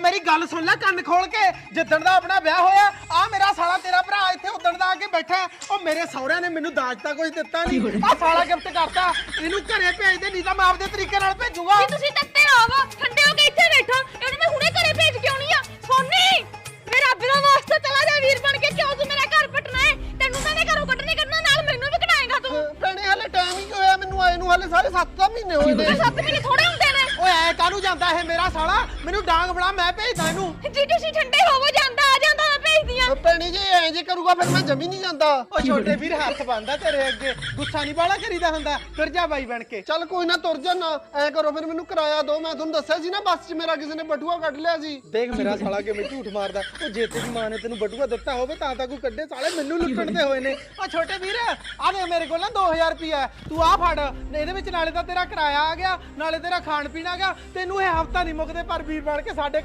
ਉਹ ਮੇਰੀ ਗੱਲ ਸੁਣ ਲੈ ਕੰਨ ਖੋਲ ਕੇ। ਜਿੱਦਣ ਦਾ ਆਪਣਾ ਵਿਆਹ ਹੋਇਆ ਆ ਮੇਰਾ ਸਾਲਾ ਤੇਰਾ ਭਰਾ ਇੱਥੇ ਉਦਣ ਦਾ ਆ ਕੇ ਬੈਠਾ ਹੈ। ਉਹ ਮੇਰੇ ਸਹੁਰਿਆਂ ਨੇ ਮੈਨੂੰ ਦਾਜ ਤਾਂ ਕੁਝ ਦਿੱਤਾ ਨਹੀਂ ਆ ਸਾਲਾ ਗਿਫਟ ਕਰਤਾ। ਇਹਨੂੰ ਘਰੇ ਭੇਜ ਦੇ ਨਹੀਂ ਤਾਂ ਮੈਂ ਆਪਦੇ ਤਰੀਕੇ ਨਾਲ ਭੇਜੂਗਾ। ਤੁਸੀਂ ਤੱਤੇ ਆਵੋ ਠੰਡੇ ਹੋ ਕੇ ਇੱਥੇ ਬੈਠੋ। ਇਹਨੂੰ ਮੈਂ ਹੁਣੇ ਘਰੇ ਭੇਜ ਕੇ ਆਉਣੀ ਆ। ਸੋਨੀ ਮੇਰਾ ਬਿਨਾਂ ਵਾਸਤੇ ਚਲਾ ਜਾ ਵੀਰ ਬਣ ਕੇ। ਕਿਉਂ ਤੂੰ ਮੇਰਾ ਘਰ ਪਟਣਾ ਹੈ? ਤੈਨੂੰ ਤਾਂ ਮੈਂ ਘਰੋਂ ਕੱਢਣੇ ਕੱਢਣਾ ਨਾਲ ਮੈਨੂੰ ਵੀ ਕਢਾਏਗਾ ਤੂੰ। ਭੈਣੇ ਹਲੇ ਟਾਈਮ ਹੀ ਹੋਇਆ। ਮੈਨੂੰ ਆਏ ਨੂੰ ਹਲੇ ਸਾਰੇ 7 ਮਹੀਨੇ ਹੋਏ ਨੇ। ਸੱਤ ਮਹੀਨੇ ਥੋੜੇ ਹੁੰਦੇ ਨੇ ਕਾਹਨੂੰ ਜਾਂਦਾ ਇਹ ਮੇਰਾ ਸਾਲਾ? ਮੈਨੂੰ ਡਾਂਗ ਬਣਾ, ਮੈਂ ਭੇਜਦਾ ਇਹਨੂੰ। ਜੀ ਤੁਸੀਂ ਠੰਡੇ ਹੋਵੋ ਭੈਣੀ ਜੀ ਐ ਜੇ ਕਰੂਗਾ ਫਿਰ ਮੈਂ ਜਮੀ ਨਹੀਂ ਜਾਂਦਾ। ਓ ਛੋਟੇ ਵੀਰ ਹੱਥ ਬੰਦਾ ਤੇਰੇ ਅੱਗੇ। ਗੁੱਸਾ ਨਹੀਂ ਬਾਲਾ ਕਰੀਦਾ ਹੁੰਦਾ। ਤੁਰ ਜਾ ਬਾਈ ਬਣ ਕੇ। ਚੱਲ ਕੋਈ ਨਾ ਤੁਰ ਜਾ ਨਾ। ਐ ਕਰੋ ਫਿਰ ਮੈਨੂੰ ਕਿਰਾਇਆ ਦਿਓ ਮੈਂ ਤੁਹਾਨੂੰ ਦੱਸਿਆ ਸੀ ਨਾ ਬੱਸ 'ਚ ਮੇਰਾ ਕਿਸੇ ਨੇ ਬਟੂਆ ਕੱਢ ਲਿਆ ਸੀ। ਦੇਖ ਮੇਰਾ ਸਾਲਾ ਕਿਵੇਂ ਝੂਠ ਮਾਰਦਾ। ਉਹ ਜੇ ਤੇਰੀ ਮਾਂ ਨੇ ਤੈਨੂੰ ਬਟੂਆ ਦਿੱਤਾ ਹੋਵੇ ਤਾਂ ਤਾਂ ਕੋਈ ਕੱਢੇ। ਸਾਲੇ ਮੈਨੂੰ ਲੁੱਟਣ ਦੇ ਹੋਏ ਨੇ। ਓ ਛੋਟੇ ਵੀਰ ਆ ਦੇ ਮੇਰੇ ਕੋਲ ਨਾ 2000 ਰੁਪਿਆ ਤੂੰ ਆ ਫੜ। ਇਹਦੇ ਵਿੱਚ ਨਾਲੇ ਤਾਂ ਤੇਰਾ ਕਿਰਾਇਆ ਆ ਗਿਆ ਨਾਲੇ ਤੇਰਾ ਖਾਣ ਪੀਣ ਆ ਗਿਆ। ਤੈਨੂੰ ਇਹ ਹਫਤਾ ਨਹੀਂ ਮੁੱਕਦੇ ਪਰ ਵੀਰ ਬਣ ਕੇ ਸਾਡੇ